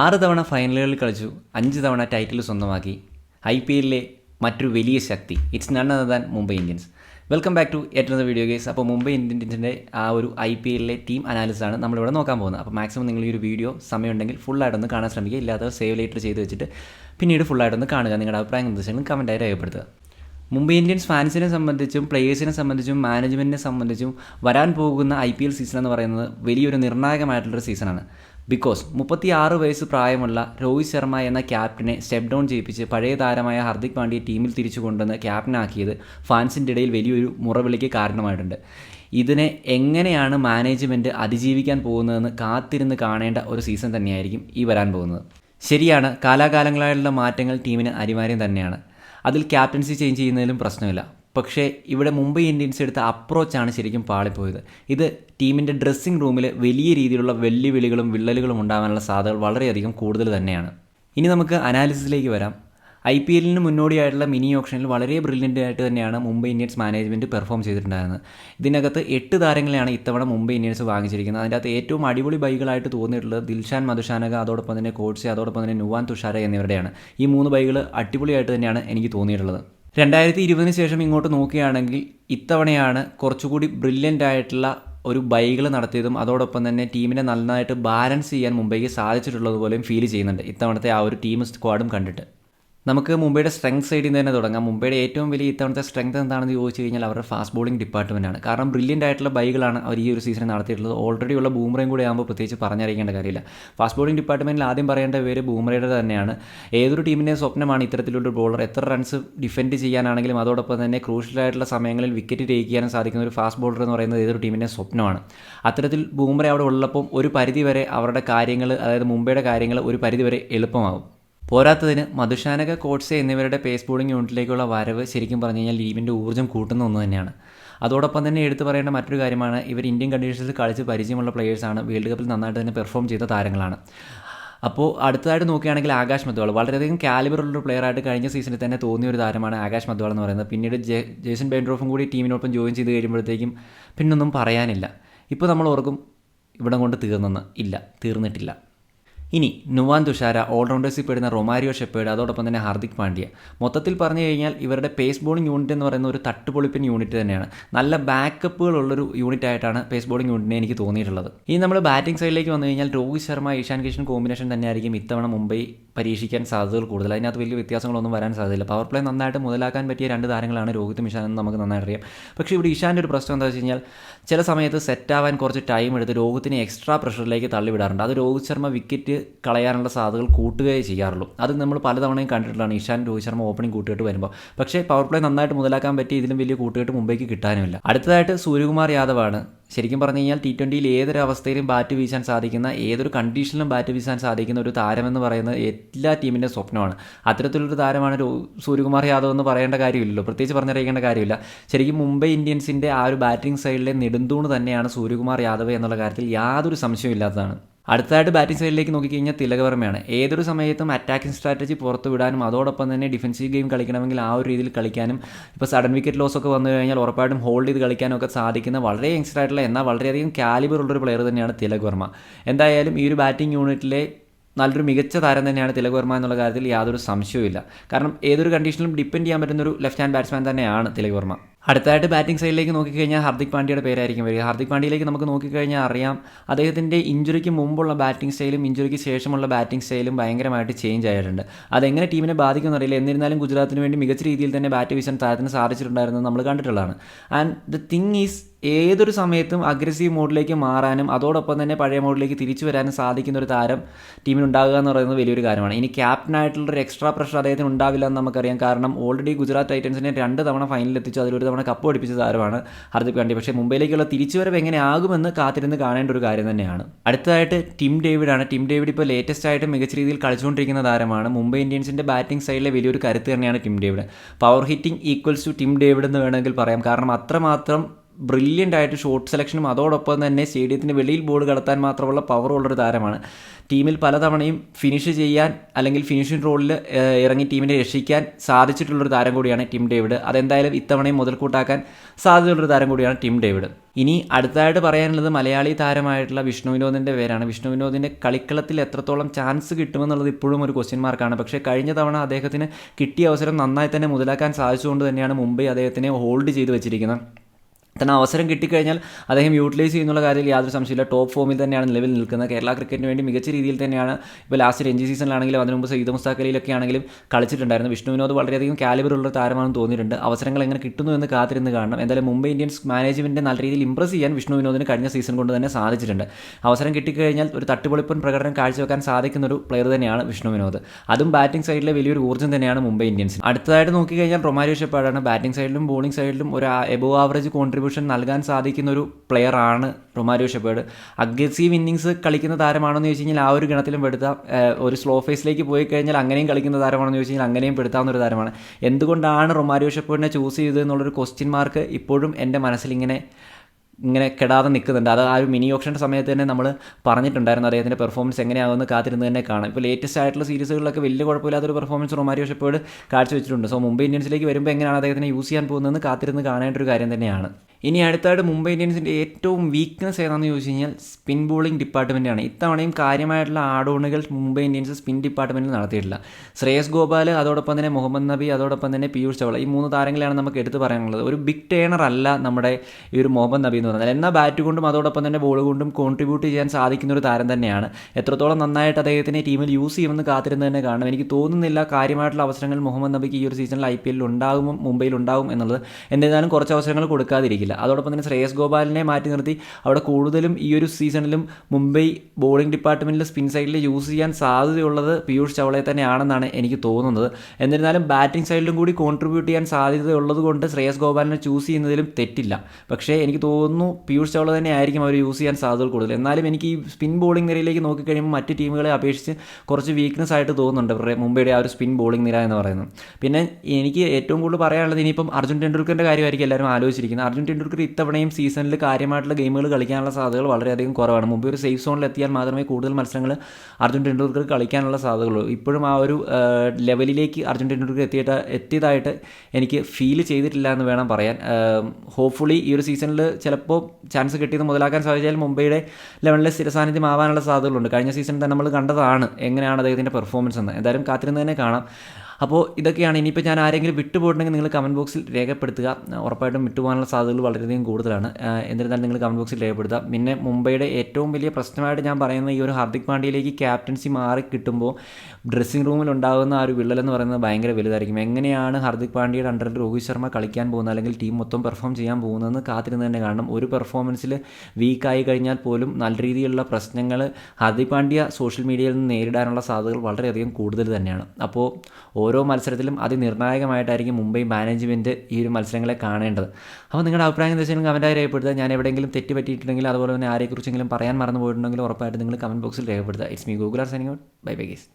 ആറ് തവണ ഫൈനലുകളിൽ കളിച്ചു അഞ്ച് തവണ ടൈറ്റിൽ സ്വന്തമാക്കി. ഐ പി എല്ലിലെ മറ്റൊരു വലിയ ശക്തി. It's none other than Mumbai Indians welcome back to ഏറ്റവും വീഡിയോ ഗേസ് അപ്പോൾ മുംബൈ ഇന്ത്യൻസിന്റെ ആ ഒരു ഐ പി എല്ലിലെ ടീം അനാലിസാണ് നമ്മളിവിടെ നോക്കാൻ പോകുന്നത്. അപ്പോൾ മാക്സിമം നിങ്ങൾ ഈ ഒരു വീഡിയോ സമയമുണ്ടെങ്കിൽ ഫുള്ളായിട്ടൊന്ന് കാണാൻ ശ്രമിക്കുക. ഇല്ലാതെ സേവ് ലേറ്റർ ചെയ്ത് വെച്ചിട്ട് പിന്നീട് ഫുള്ളായിട്ടൊന്ന് കാണുക. നിങ്ങളുടെ അഭിപ്രായം നിർദ്ദേശങ്ങളും കമന്റായി രേഖപ്പെടുത്തുക. മുംബൈ ഇന്ത്യൻസ് ഫാൻസിനെ സംബന്ധിച്ചും പ്ലേയേഴ്സിനെ സംബന്ധിച്ചും മാനേജ്മെന്റിനെ സംബന്ധിച്ചും വരാൻ പോകുന്ന ഐ പി എൽ സീസൺ എന്ന് പറയുന്നത് വലിയൊരു നിർണായകമായിട്ടുള്ളൊരു സീസണാണ് ബിക്കോസ് മുപ്പത്തി ആറ് വയസ്സ് പ്രായമുള്ള രോഹിത് ശർമ്മ എന്ന ക്യാപ്റ്റനെ സ്റ്റെപ്പ് ഡൗൺ ചെയ്യിപ്പിച്ച് പഴയ താരമായ ഹർദിക് പാണ്ഡ്യ ടീമിൽ തിരിച്ചു കൊണ്ടുവന്ന് ക്യാപ്റ്റനാക്കിയത് ഫാൻസിന്റെ ഇടയിൽ വലിയൊരു മുറവിളിക്ക് കാരണമായിട്ടുണ്ട്. ഇതിനെ എങ്ങനെയാണ് മാനേജ്മെന്റ് അതിജീവിക്കാൻ പോകുന്നതെന്ന് കാത്തിരുന്ന് കാണേണ്ട ഒരു സീസൺ തന്നെയായിരിക്കും ഈ വരാൻ പോകുന്നത്. ശരിയാണ് കാലാകാലങ്ങളായുള്ള മാറ്റങ്ങൾ ടീമിന് അനിവാര്യം തന്നെയാണ്. അതിൽ ക്യാപ്റ്റൻസി ചേഞ്ച് ചെയ്യുന്നതിലും പ്രശ്നമില്ല. പക്ഷേ ഇവിടെ മുംബൈ ഇന്ത്യൻസ് എടുത്ത അപ്രോച്ചാണ് ശരിക്കും പാളിപ്പോയത്. ഇത് ടീമിന്റെ ഡ്രസ്സിംഗ് റൂമിൽ വലിയ രീതിയിലുള്ള വെല്ലുവിളികളും വിള്ളലുകളും ഉണ്ടാകാനുള്ള സാധ്യതകൾ വളരെയധികം കൂടുതൽ തന്നെയാണ്. ഇനി നമുക്ക് അനാലിസിസിലേക്ക് വരാം. ഐ പി എല്ലിന് മുന്നോടിയായിട്ടുള്ള മിനി ഓപ്ഷനിൽ വളരെ ബ്രില്യന്റ് ആയിട്ട് തന്നെയാണ് മുംബൈ ഇന്ത്യൻസ് മാനേജ്മെന്റ് പെർഫോം ചെയ്തിട്ടുണ്ടായിരുന്നത്. ഇതിനകത്ത് എട്ട് താരങ്ങളെയാണ് ഇത്തവണ മുംബൈ ഇന്ത്യൻസ് വാങ്ങിച്ചിരിക്കുന്നത്. അതിന്റെ അകത്ത് ഏറ്റവും അടിപൊളി ബൈക്കുകളായിട്ട് തോന്നിയിട്ടുള്ളത് ദിൽഷാൻ മധുഷാനക അതോടൊപ്പം തന്നെ കോഡ്സി അതോടൊപ്പം തന്നെ നുവാൻ തുഷാര എന്നിവരുടെയാണ്. ഈ മൂന്ന് ബൈക്കുകൾ അടിപൊളിയായിട്ട് തന്നെയാണ് എനിക്ക് തോന്നിയിട്ടുള്ളത്. രണ്ടായിരത്തി ഇരുപതിന് ശേഷം ഇങ്ങോട്ട് നോക്കുകയാണെങ്കിൽ ഇത്തവണയാണ് കുറച്ചുകൂടി ബ്രില്യന്റ് ആയിട്ടുള്ള ഒരു ബൈകൾ നടത്തിയതും അതോടൊപ്പം തന്നെ ടീമിനെ നന്നായിട്ട് ബാലൻസ് ചെയ്യാൻ മുംബൈക്ക് സാധിച്ചിട്ടുള്ളതുപോലെയും ഫീൽ ചെയ്യുന്നുണ്ട് ഇത്തവണത്തെ ആ ഒരു ടീം സ്ക്വാഡും കണ്ടിട്ട്. നമുക്ക് മുംബൈയുടെ സ്ട്രെങ്ത് സൈഡിൽ നിന്ന് തന്നെ തുടങ്ങാം. മുംബൈയുടെ ഏറ്റവും വലിയ ഇത്തവണത്തെ സ്ട്രെങ്ത് എന്താണെന്ന് ചോദിച്ചു കഴിഞ്ഞാൽ അവരുടെ ഫാസ്റ്റ് ബോളിംഗ് ഡിപ്പാർട്ട്മെന്റാണ് കാരണം ബ്രില്യന്റ് ആയിട്ടുള്ള ബൈകളാണ് അവർ ഈ ഒരു സീസണിൽ നടത്തിയിട്ടുള്ളത്. ഓൾറെഡി ഉള്ള ബൂമറയും കൂടി ആകുമ്പോൾ പ്രത്യേകിച്ച് പറഞ്ഞറിയിക്കേണ്ട കാര്യമില്ല. ഫാസ്റ്റ് ബോളിംഗ് ഡിപ്പാർട്ട്മെന്റിൽ ആദ്യം പറയേണ്ട പേര് ബൂമറയുടെ തന്നെയാണ്. ഏതൊരു ടീമിന്റെ സ്വപ്നമാണ് ഇത്തരത്തിലുള്ള ബോളർ എത്ര റൺസ് ഡിഫെൻഡ് ചെയ്യാനാണെങ്കിലും അതോടൊപ്പം തന്നെ ക്രൂഷ്യലായിട്ടുള്ള സമയങ്ങളിൽ വിക്കറ്റ് ടേക്കാനും സാധിക്കുന്ന ഒരു ഫാസ്റ്റ് ബോളർ എന്ന് പറയുന്നത് ഏതൊരു ടീമിന്റെ സ്വപ്നമാണ്. അത്തരത്തിൽ ബൂമറ അവിടെ ഉള്ളപ്പോൾ ഒരു പരിധി വരെ അവരുടെ കാര്യങ്ങൾ അതായത് മുംബൈയുടെ കാര്യങ്ങൾ ഒരു പരിധി വരെ എളുപ്പമാകും. പോരാത്തതിന് മധുശാനക കോട്സെ എന്നിവരുടെ പേസ് ബോളിംഗ് യൂണിറ്റിലേക്കുള്ള വരവ് ശരിക്കും പറഞ്ഞു കഴിഞ്ഞാൽ ലീവിന്റെ ഊർജം കൂട്ടുന്ന ഒന്ന് തന്നെയാണ്. അതോടൊപ്പം തന്നെ എടുത്തു പറയേണ്ട മറ്റൊരു കാര്യമാണ് ഇവർ ഇന്ത്യൻ കണ്ടീഷൻസിൽ കളിച്ച് പരിചയമുള്ള പ്ലേയേഴ്സാണ് വേൾഡ് കപ്പിൽ നന്നായിട്ട് തന്നെ പെർഫോം ചെയ്ത താരങ്ങളാണ്. അപ്പോൾ അടുത്തതായിട്ട് നോക്കുകയാണെങ്കിൽ ആകാശ് മദ്വാൾ. വളരെയധികം കാലിബറുള്ളൊരു പ്ലെയറായിട്ട് കഴിഞ്ഞ സീസണിൽ തന്നെ തോന്നിയ ഒരു താരമാണ് ആകാശ് മദ്വാൾ എന്ന് പറയുന്നത്. പിന്നീട് ജേസൺ ബെൻഡ്രോഫും കൂടി ടീമിനൊപ്പം ജോയിൻ ചെയ്ത് കഴിയുമ്പോഴത്തേക്കും പിന്നൊന്നും പറയാനില്ല. ഇപ്പോൾ നമ്മൾ ഓർക്കും ഇവിടം കൊണ്ട് തീർന്നെന്ന്. ഇല്ല തീർന്നിട്ടില്ല. ഇനി നുവാൻ തുഷാര ഓൾറൗണ്ടേഴ്സിൽ പെടുന്ന റൊമാരിയോ ഷെപ്പേഡ് അതോടൊപ്പം തന്നെ ഹാർദിക് പാണ്ഡ്യ. മൊത്തത്തിൽ പറഞ്ഞു കഴിഞ്ഞാൽ ഇവരുടെ പേസ് ബോളിംഗ് യൂണിറ്റ് എന്ന് പറയുന്ന ഒരു തട്ടുപൊളിപ്പിൻ യൂണിറ്റ് തന്നെയാണ്. നല്ല ബാക്കപ്പുകളുള്ളൊരു യൂണിറ്റ് ആയിട്ടാണ് പേസ് ബോളിംഗ് യൂണിറ്റിനെ എനിക്ക് തോന്നിയിട്ടുള്ളത്. ഇനി നമ്മൾ ബാറ്റിംഗ് സൈഡിലേക്ക് വന്നു കഴിഞ്ഞാൽ രോഹിത് ശർമ്മ ഇഷാൻ കിഷൻ കോമ്പിനേഷൻ തന്നെയായിരിക്കും ഇത്തവണ മുംബൈ പരീക്ഷിക്കാൻ സാധ്യതകൾ കൂടുതൽ. അതിനകത്ത് വലിയ വ്യത്യാസങ്ങളൊന്നും വരാൻ സാധ്യതയില്ല. പവർ പ്ലേ നന്നായിട്ട് മുതലാക്കാൻ പറ്റിയ രണ്ട് താരങ്ങളാണ് രോഹിത് ഇഷാൻ എന്ന് നമുക്ക് നന്നായി അറിയാം പക്ഷേ ഇവിടെ ഇഷാന്റെ ഒരു പ്രശ്നം എന്താ വെച്ച് കഴിഞ്ഞാൽ ചില സമയത്ത് സെറ്റാവാൻ കുറച്ച് ടൈം എടുത്ത് രോഹിത്തിനെ എക്സ്ട്രാ പ്രഷറിലേക്ക് തള്ളിവിടാറുണ്ട്. അത് രോഹിത് ശർമ്മ വിക്കറ്റ് കളയാനുള്ള സാധ്യതകൾ കൂട്ടുകയേ ചെയ്യാറുള്ളൂ. അത് നമ്മൾ പലതവണയും കണ്ടിട്ടുള്ളതാണ്. ഇഷാൻ രോഹിത് ശർമ്മ ഓപ്പണിംഗ് കൂട്ടുകെട്ട് വരുമ്പോൾ. പക്ഷേ പവർ പ്ലേ നന്നായിട്ട് മുതലാക്കാൻ പറ്റി ഇതിലും വലിയ കൂട്ടുകെട്ട് മുംബൈക്ക് കിട്ടാനുമില്ല. അടുത്തതായിട്ട് സൂര്യകുമാർ യാദവാണ്. ശരിക്കും പറഞ്ഞു കഴിഞ്ഞാൽ ടി ട്വന്റിയിൽ ഏതൊരു അവസ്ഥയിലും ബാറ്റ് വീശാൻ സാധിക്കുന്ന ഏതൊരു കണ്ടീഷനിലും ബാറ്റ് വീശാൻ സാധിക്കുന്ന ഒരു താരമെന്ന് പറയുന്നത് എല്ലാ ടീമിന്റെ സ്വപ്നമാണ്. അത്തരത്തിലൊരു താരമാണ് സൂര്യകുമാർ യാദവ് എന്ന് പറയേണ്ട കാര്യമില്ലല്ലോ. പ്രത്യേകിച്ച് പറഞ്ഞറിയിക്കേണ്ട കാര്യമില്ല. ശരിക്കും മുംബൈ ഇന്ത്യൻസിന്റെ ആ ഒരു ബാറ്റിംഗ് സൈഡിലെ നെടുന്തൂണ് തന്നെയാണ് സൂര്യകുമാർ യാദവ് എന്നുള്ള കാര്യത്തിൽ യാതൊരു സംശയവും ഇല്ലാത്തതാണ്. അടുത്തതായിട്ട് ബാറ്റിംഗ് സൈഡിലേക്ക് നോക്കിക്കഴിഞ്ഞാൽ തിലകവർമ്മയാണ്. ഏതൊരു സമയത്തും അറ്റാക്കിംഗ് സ്ട്രാറ്റജി പുറത്തു വിടാനും അതോടൊപ്പം തന്നെ ഡിഫൻസീവ് ഗെയിം കളിക്കണമെങ്കിൽ ആ ഒരു രീതിയിൽ കളിക്കാനും ഇപ്പോൾ സഡൻ വിക്കറ്റ് ലോസ് ഒക്കെ വന്നു കഴിഞ്ഞാൽ ഉറപ്പായിട്ടും ഹോൾഡ് ചെയ്ത് കളിക്കാനും ഒക്കെ സാധിക്കുന്ന വളരെ യങ്സ്റ്റർ ആയിട്ടുള്ള എന്നാൽ വളരെയധികം കാലിബർ ഉള്ളൊരു പ്ലെയർ തന്നെയാണ് തിലക് വർമ്മ എന്തായാലും ഈ ഒരു ബാറ്റിംഗ് യൂണിറ്റിലെ നല്ലൊരു മികച്ച താരം തന്നെയാണ് തിലക് വർമ്മ എന്നുള്ള കാര്യത്തിൽ യാതൊരു സംശയവുമില്ല. കാരണം ഏതൊരു കണ്ടീഷനിലും ഡിപ്പെൻഡ് ചെയ്യാൻ പറ്റുന്ന ഒരു ലെഫ്റ്റ് ഹാൻഡ് ബാറ്റ്സ്മാൻ തന്നെയാണ് തിലക് വർമ്മ അടുത്തായിട്ട് ബാറ്റിംഗ് സൈഡിലേക്ക് നോക്കിക്കഴിഞ്ഞാൽ ഹാർദിക് പാണ്ഡ്യയുടെ പേരായിരിക്കും വരിക. ഹാർദിക് പാണ്ഡ്യയിലേക്ക് നമുക്ക് നോക്കിക്കഴിഞ്ഞാൽ അറിയാം അദ്ദേഹത്തിന്റെ ഇഞ്ചുറിക്ക് മുമ്പുള്ള ബാറ്റിംഗ് സ്റ്റൈലും ഇഞ്ചുറിക്ക് ശേഷമുള്ള ബാറ്റിംഗ് സ്റ്റൈലും ഭയങ്കരമായിട്ട് ചേഞ്ച് ആയിട്ടുണ്ട്. അതെങ്ങനെ ടീമിനെ ബാധിക്കുമെന്ന് അറിയില്ല എന്നിരുന്നാലും ഗുജറാത്തിന് വേണ്ടി മികച്ച രീതിയിൽ തന്നെ ബാറ്റ് വീശാൻ താരത്തിന് സാധിച്ചിട്ടുണ്ടായിരുന്നത് നമ്മൾ കണ്ടിട്ടുള്ളതാണ്. ആൻഡ് ദ തിങ് ഈസ് ഏതൊരു സമയത്തും അഗ്രസീവ് മോഡിലേക്ക് മാറാനും അതോടൊപ്പം തന്നെ പഴയ മോഡിലേക്ക് തിരിച്ചു വരാനും സാധിക്കുന്ന ഒരു താരം ടീമിനുണ്ടാകുക എന്ന് പറയുന്നത് വലിയൊരു കാര്യമാണ്. ഇനി ക്യാപ്റ്റനായിട്ടുള്ള ഒരു എക്സ്ട്രാ പ്രഷർ അദ്ദേഹത്തിന് ഉണ്ടാവില്ല എന്ന് നമുക്കറിയാം. കാരണം ഓൾറെഡി ഗുജറാത്ത് ടൈറ്റൻസിനെ രണ്ട് തവണ ഫൈനലിൽ എത്തിച്ചു. അതിലൊരു തവണ കപ്പ് പഠിപ്പിച്ച താരമാണ് ഹർദിക് പാണ്ഡ്യ. പക്ഷേ മുംബൈയിലേക്കുള്ള തിരിച്ചുവരവ് എങ്ങനെയാകുമെന്ന് കാത്തിരുന്ന് കാണേണ്ട ഒരു കാര്യം തന്നെയാണ്. അടുത്തതായിട്ട് ടിം ഡേവിഡാണ്. ടിം ഡേവിഡ് ഇപ്പോൾ ലേറ്റസ്റ്റ് ആയിട്ട് മികച്ച രീതിയിൽ കളിച്ചുകൊണ്ടിരിക്കുന്ന താരമാണ്. മുംബൈ ഇന്ത്യൻസിന്റെ ബാറ്റിംഗ് സൈഡിലെ വലിയൊരു കരുത്ത് തന്നെയാണ് Tim David. Power hitting equals to Tim David എന്ന് വേണമെങ്കിൽ പറയാം. കാരണം അത്രമാത്രം ബ്രില്യന്റ് ആയിട്ട് ഷോട്ട് സെലക്ഷനും അതോടൊപ്പം തന്നെ സ്റ്റേഡിയത്തിന് വെളിയിൽ ബോൾ കടത്താൻ മാത്രമുള്ള പവറുള്ളൊരു താരമാണ്. ടീമിൽ പലതവണയും ഫിനിഷ് ചെയ്യാൻ അല്ലെങ്കിൽ ഫിനിഷിംഗ് റോളിൽ ഇറങ്ങി ടീമിനെ രക്ഷിക്കാൻ സാധിച്ചിട്ടുള്ളൊരു താരം കൂടിയാണ് ടിം ഡേവിഡ്. അതെന്തായാലും ഇത്തവണയും മുതൽക്കൂട്ടാക്കാൻ സാധ്യതയുള്ളൊരു താരം കൂടിയാണ് ടിം ഡേവിഡ്. ഇനി അടുത്തതായിട്ട് പറയാനുള്ളത് മലയാളി താരമായിട്ടുള്ള വിഷ്ണു വിനോദിന്റെ പേരാണ്. വിഷ്ണു വിനോദിന്റെ കളിക്കളത്തിൽ എത്രത്തോളം ചാൻസ് കിട്ടുമെന്നുള്ളത് ഇപ്പോഴും ഒരു ക്വസ്റ്റ്യൻ മാർക്കാണ് പക്ഷേ കഴിഞ്ഞ തവണ അദ്ദേഹത്തിന് കിട്ടിയ അവസരം നന്നായി തന്നെ മുതലാക്കാൻ സാധിച്ചുകൊണ്ട് തന്നെയാണ് മുംബൈ അദ്ദേഹത്തിനെ ഹോൾഡ് ചെയ്ത് വെച്ചിരിക്കുന്നത്. തന്നെ അവസരം കിട്ടിക്കഴിഞ്ഞാൽ അദ്ദേഹം യൂട്ടിലൈസ് ചെയ്യുന്നുള്ള കാര്യത്തിൽ യാതൊരു സംശയമില്ല ടോപ്പ് ഫോമിൽ തന്നെയാണ് നിലവിൽ നിൽക്കുന്നത്. കേരള ക്രിക്കറ്റിന് വേണ്ടി മികച്ച രീതിയിൽ തന്നെയാണ് ഇപ്പോൾ ലാസ്റ്റ് രഞ്ജി സീസണിലാണെങ്കിലും അതിന് മുമ്പ് സയ്യിദ് മുസ്താഖലിയിലൊക്കെ ആണെങ്കിലും കളിച്ചിട്ടുണ്ടായിരുന്നു. വിഷ്ണു വിനോദ് വളരെയധികം കാലിബറുള്ള താരമാണെന്ന് തോന്നിയിട്ടുണ്ട്. അവസരങ്ങൾ എങ്ങനെ കിട്ടുന്നു എന്ന് കാത്തിരുന്ന് കാണണം. എന്തായാലും മുംബൈ ഇന്ത്യൻസ് മാനേജ്മെന്റിനെ നല്ല രീതിയിൽ ഇംപ്രസ് ചെയ്യാൻ വിഷ്ണു വിനോദിന് കഴിഞ്ഞ സീസൺ കൊണ്ട് തന്നെ സാധിച്ചിട്ടുണ്ട്. അവസരം കിട്ടിക്കഴിഞ്ഞാൽ ഒരു തട്ടുപൊളിപ്പൻ പ്രകടനം കാഴ്ചവെക്കാൻ സാധിക്കുന്ന ഒരു പ്ലെയർ തന്നെയാണ് വിഷ്ണു വിനോദ് അതും ബാറ്റിംഗ് സൈഡിലെ വലിയൊരു ഊർജം തന്നെയാണ് മുംബൈ ഇന്ത്യൻസ് അടുത്തതായിട്ട് നോക്കിക്കഴിഞ്ഞാൽ റൊമാരിയോ ഷെപ്പാടാണ് ബാറ്റിംഗ് സൈഡിലും ബോളിംഗ് സൈഡിലും ഒരു എബോ ആവറേജ് കോൺട്രിബ്യൂഷൻ നൽകാൻ സാധിക്കുന്ന ഒരു പ്ലെയർ ആണ് റൊമാരിയോ ഷെപ്പേഡ് അഗ്രസീവ് ഇന്നിങ്സ് കളിക്കുന്ന താരമാണെന്ന് ചോദിച്ചു കഴിഞ്ഞാൽ ആ ഒരു ഗണത്തിലും പെടുത്താം. ഒരു സ്ലോ ഫേസിലേക്ക് പോയി കഴിഞ്ഞാൽ അങ്ങനെയും കളിക്കുന്ന താരമാണെന്ന് ചോദിച്ചു കഴിഞ്ഞാൽ അങ്ങനെയും പെടുത്താവുന്ന ഒരു താരമാണ്. എന്തുകൊണ്ടാണ് റൊമാരിയോ ഷെപ്പേഡിനെ ചൂസ് ചെയ്തത് എന്നുള്ളൊരു ക്വസ്റ്റ്യൻ മാർക്ക് ഇപ്പോഴും എന്റെ മനസ്സിലിങ്ങനെ ഇങ്ങനെ കെടാതെ നിൽക്കുന്നുണ്ട്. അത് ആ ഒരു മിനി ഓപ്ഷന്റെ സമയത്ത് തന്നെ നമ്മൾ പറഞ്ഞിട്ടുണ്ടായിരുന്നു അദ്ദേഹത്തിന്റെ പെർഫോമൻസ് എങ്ങനെയാകുമെന്ന് കാത്തിരുന്ന് തന്നെ കാണാം ഇപ്പോൾ ലേറ്റസ്റ്റ് ആയിട്ടുള്ള സീരീസുകളിലൊക്കെ വലിയ കുഴപ്പമില്ലാത്തൊരു പെർഫോമൻസ് റൊമാരിയോ ഷെപ്പേഡ് കാഴ്ചവെച്ചിട്ടുണ്ട്. സോ മുംബൈ ഇന്ത്യൻസിലേക്ക് വരുമ്പോൾ എങ്ങനെയാണ് അദ്ദേഹത്തിനെ യൂസ് ചെയ്യാൻ പോകുന്നതെന്ന് കാത്തിരുന്ന് കാണേണ്ട ഒരു കാര്യം തന്നെയാണ്. ഇനി അടുത്തായിട്ട് മുംബൈ ഇന്ത്യൻസിന്റെ ഏറ്റവും വീക്ക്നെസ് ഏതാണെന്ന് ചോദിച്ചു കഴിഞ്ഞാൽ സ്പിൻ ബോളിംഗ് ഡിപ്പാർട്ട്മെന്റാണ് ഇത്തവണയും കാര്യമായിട്ടുള്ള ആഡോണുകൾ മുംബൈ ഇന്ത്യൻസ് സ്പിൻ ഡിപ്പാർട്ട്മെന്റിൽ നടത്തിയിട്ടില്ല. ശ്രേയസ് ഗോപാൽ അതോടൊപ്പം തന്നെ മുഹമ്മദ് നബി അതോടൊപ്പം തന്നെ പീയൂഷ് ചവള ഈ മൂന്ന് താരങ്ങളെയാണ് നമുക്ക് എടുത്ത് പറയാനുള്ളത്. ഒരു ബിഗ് ടേണർ അല്ല നമ്മുടെ ഈ ഒരു മുഹമ്മദ് നബി എന്ന് പറഞ്ഞാൽ. എന്നാൽ ബാറ്റ് കൊണ്ടും അതോടൊപ്പം തന്നെ ബോൾ കൊണ്ടും കോൺട്രിബ്യൂട്ട് ചെയ്യാൻ സാധിക്കുന്ന ഒരു താരം തന്നെയാണ്. എത്രത്തോളം നന്നായിട്ട് അദ്ദേഹത്തിനെ ടീമിൽ യൂസ് ചെയ്യുമെന്ന് കാത്തിരുന്ന് തന്നെ കാണണം. എനിക്ക് തോന്നുന്നില്ല കാര്യമായിട്ടുള്ള അവസരങ്ങൾ മുഹമ്മദ് നബിക്ക് ഈ ഒരു സീസണിൽ ഐ പി എല്ലിൽ ഉണ്ടാകും മുംബൈയിൽ ഉണ്ടാകും എന്നുള്ളത്. എന്നിരുന്നാലും കുറച്ച് അവസരങ്ങൾ കൊടുക്കാതിരിക്കില്ല. അതോടൊപ്പം തന്നെ ശ്രേയസ് ഗോപാലിനെ മാറ്റി നിർത്തി. അവിടെ കൂടുതലും ഈ ഒരു സീസണിലും മുംബൈ ബോളിംഗ് ഡിപ്പാർട്ട്മെന്റിൽ സ്പിൻ സൈഡിൽ യൂസ് ചെയ്യാൻ സാധ്യതയുള്ളത് പീയൂഷ് ചവളയെ തന്നെയാണെന്നാണ് എനിക്ക് തോന്നുന്നത്. എന്നിരുന്നാലും ബാറ്റിംഗ് സൈഡിലും കൂടി കോൺട്രിബ്യൂട്ട് ചെയ്യാൻ സാധ്യതയുള്ളത് കൊണ്ട് ശ്രേയസ് ഗോപാലിനെ ചൂസ് ചെയ്യുന്നതിലും തെറ്റില്ല. പക്ഷേ എനിക്ക് തോന്നുന്നു പീയൂഷ് ചവള തന്നെ ആയിരിക്കും അവർ യൂസ് ചെയ്യാൻ സാധ്യതകൾ കൂടുതൽ. എന്നാലും എനിക്ക് ഈ സ്പിൻ ബോളിംഗ് നിരയിലേക്ക് നോക്കിക്കഴിയുമ്പോൾ മറ്റ് ടീമുകളെ അപേക്ഷിച്ച് കുറച്ച് വീക്ക്നെസ് ആയിട്ട് തോന്നുന്നുണ്ട് മുംബൈയുടെ ആ ഒരു സ്പിൻ ബോളിംഗ് നിര എന്ന് പറയുന്നത്. പിന്നെ എനിക്ക് ഏറ്റവും കൂടുതൽ പറയാനുള്ളത് ഇനിയിപ്പം അർജുൻ ടെണ്ടുൽക്കറിന്റെ കാര്യമായിരിക്കും എല്ലാവരും ആലോചിച്ചിരിക്കുന്നത്. അർജുൻ ഇത്തവണയും സീസണിൽ കാര്യമായിട്ടുള്ള ഗെയിമുകൾ കളിക്കാനുള്ള സാധ്യതകൾ വളരെയധികം കുറവാണ്. മുമ്പ് ഒരു സേഫ് സോണിൽ എത്തിയാൽ മാത്രമേ കൂടുതൽ മത്സരങ്ങൾ അർജുൻ ടെണ്ടുൽക്കർ കളിക്കാനുള്ള സാധ്യതകളുള്ളൂ. ഇപ്പോഴും ആ ഒരു ലെവലിലേക്ക് അർജുൻ ടെണ്ടുൽക്കർ എത്തിയിട്ട് എത്തിയതായിട്ട് എനിക്ക് ഫീൽ ചെയ്തിട്ടില്ല എന്ന് വേണം പറയാൻ. ഹോപ്പ്ഫുള്ളി ഈ ഒരു സീസണിൽ ചിലപ്പോൾ ചാൻസ് കിട്ടിയത് മുതലാക്കാൻ സാധിച്ചാൽ മുംബൈയുടെ ലെവലിലെ സ്ഥിരസാന്നിധ്യം ആവാനുള്ള സാധ്യതകളുണ്ട്. കഴിഞ്ഞ സീസൺ തന്നെ നമ്മൾ കണ്ടതാണ് എങ്ങനെയാണ് അദ്ദേഹത്തിന്റെ പെർഫോമൻസ് എന്ന്. എന്തായാലും കാത്തിരുന്ന് തന്നെ കാണാം. അപ്പോൾ ഇതൊക്കെയാണ് ഇനിയിപ്പോൾ ഞാൻ ആരെങ്കിലും വിട്ടുപോയിട്ടുണ്ടെങ്കിൽ നിങ്ങൾ കമന്റ് ബോക്സിൽ രേഖപ്പെടുത്തുക. ഉറപ്പായിട്ടും വിട്ടുപോകാനുള്ള സാധ്യതകൾ വളരെയധികം കൂടുതലാണ്. എന്നിരുന്നാലും നിങ്ങൾ കമന്റ് ബോക്സിൽ രേഖപ്പെടുത്തുക. പിന്നെ മുംബൈയുടെ ഏറ്റവും വലിയ പ്രശ്നമായിട്ട് ഞാൻ പറയുന്നത് ഈ ഒരു ഹാർദിക് പാണ്ഡ്യയിലേക്ക് ക്യാപ്റ്റൻസി മാറി കിട്ടുമ്പോൾ ഡ്രസ്സിംഗ് റൂമിൽ ഉണ്ടാകുന്ന ആ ഒരു വിള്ളൽ എന്ന് പറയുന്നത് ഭയങ്കര വലുതായിരിക്കും. എങ്ങനെയാണ് ഹാർദിക് പാണ്ഡ്യയുടെ അണ്ടറിൽ രോഹിത് ശർമ്മ കളിക്കാൻ പോകുന്നത്? അല്ലെങ്കിൽ ടീം മൊത്തം പെർഫോം ചെയ്യാൻ പോകുന്നതെന്ന് കാത്തിരുന്ന് തന്നെ കാണണം. ഒരു പെർഫോമൻസിൽ വീക്കായി കഴിഞ്ഞാൽ പോലും നല്ല രീതിയിലുള്ള പ്രശ്നങ്ങൾ ഹാർദിക് പാണ്ഡ്യ സോഷ്യൽ മീഡിയയിൽ നിന്ന് നേരിടാനുള്ള സാധ്യതകൾ വളരെയധികം കൂടുതൽ തന്നെയാണ്. അപ്പോൾ ഓരോ മത്സരത്തിലും അതിനിർണായകമായിട്ടായിരിക്കും മുംബൈ മാനേജ്മെന്റ് ഈ ഒരു മത്സരങ്ങളെ കാണേണ്ടത്. അപ്പോൾ നിങ്ങളുടെ അഭിപ്രായം എന്താ വെച്ചാൽ കമന്റായി രേഖപ്പെടുത്തുക. ഞാൻ എവിടെയെങ്കിലും തെറ്റ് പറ്റിയിട്ടുണ്ടെങ്കിൽ അതുപോലെ തന്നെ ആരെക്കുറിച്ചെങ്കിലും പറയാൻ മറന്നു പോയിട്ടുണ്ടെങ്കിൽ ഉറപ്പായിട്ട് നിങ്ങൾ കമന്റ് ബോക്സിൽ രേഖപ്പെടുത്തുക. It's me Google R signing out bye bye guys